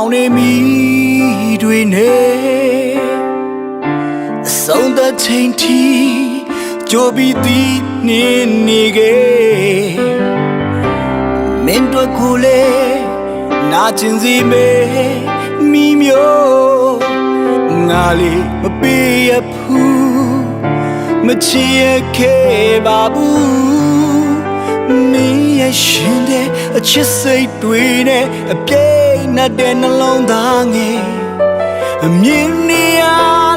င်နေမိတွေနဲ့အဆုံးသတ်ချိန်ထိကြိုပြီးသည်နေနေခဲ့မင်းတို့ကိုလေနာကျင်စီမေမိမျိုးငါလေးမပေးရဘူးမချစ်ရခဲ့ပါဘူး မင်းရဲ့ရှင်တဲ့အချစ်စိတ်တွေနဲ့အပြိတ်နဲ့တဲ့နှလုံးသားငယ်အမြင်နေရ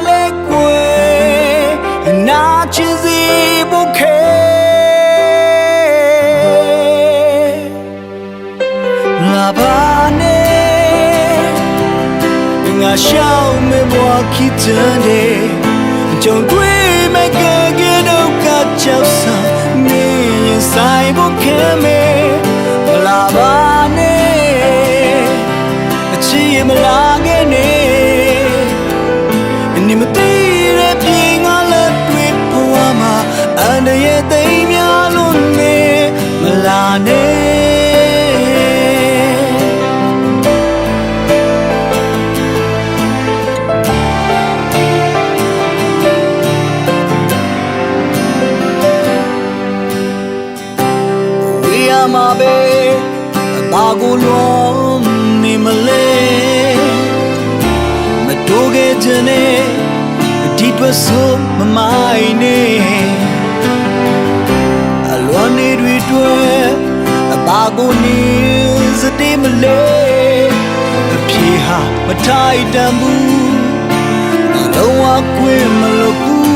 လဲကွယ်နာချစ်စီဖို့ခဲလာပါနဲ့ငါရှောင်းမဘွားခိတန်တဲ့ကြုံတွေ့မဲ့ကကတော့ကကြောက်စမင်း တိုင်းဖို့ခင်မေမလာပါနဲ့အချီမလာခဲ့နဲ့နေမသိတဲ့ပြေငါလက်တွေ့ဘဝမှာအန္တရာယ်သိမ်းများလို့နေမလာနဲ့ မှာပဲအသာကိုလုံးနေမလဲမတိုးခဲ့ခြင်းနဲ့ဒီတွေ့ဆိုမမိုင်းနေအလွန်နေတွေတွေ့အသာကိုနေစတေးမလဲအပြေဟာမထိုက်တန်ဘူးအလုံးဝကွင်းမလို့ဘူး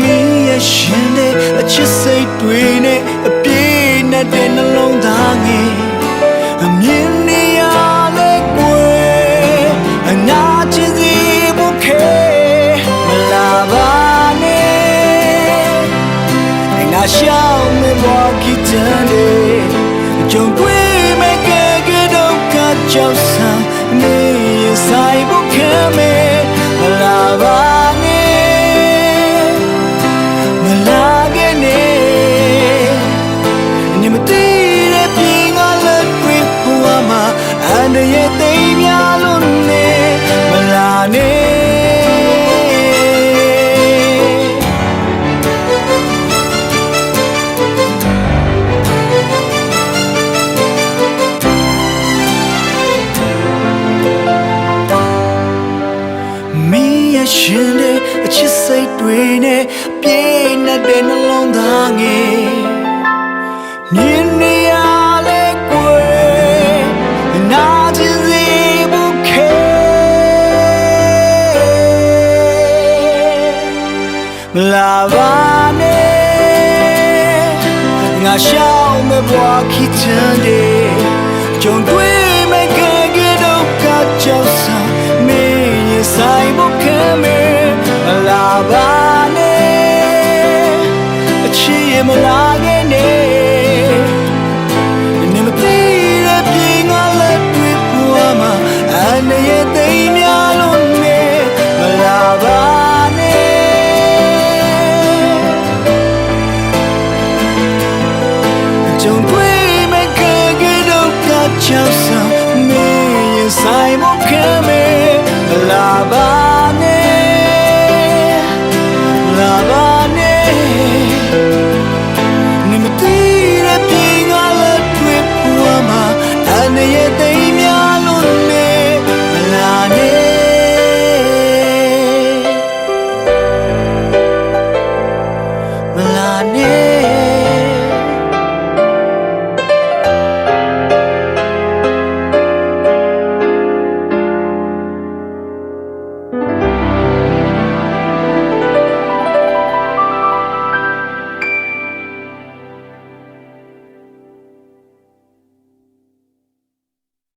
မင်းရဲ့ရှင်တဲ့အချစ်စိတ်တွေနဲ့အပြေး နဲ့တဲ့နှလုံးသားငယ်အမြင်နေရလဲကွယ်အနာချစ်စီဖို့ခဲမလာပါနဲ့ငါရှောင်းမဘောကီတန်တဲ့ကြုံတွေ့မဲ့ကကတော့ကကြောက်စ တ်တွေနဲ့ပြေးနေတဲ့နှလုံးသားငယ်မြင်နေရလဲကွယ်နာကျင်စီဘူးခဲမလာပါနဲ့ငါရှောင်းမဘွားခိချန်တဲ့ကြုံတွေ့မဲ့ကဲကတော့ကကြောက်စမ်းမင်းရဲ့ဆိုင်ဖို့ခဲမဲ mula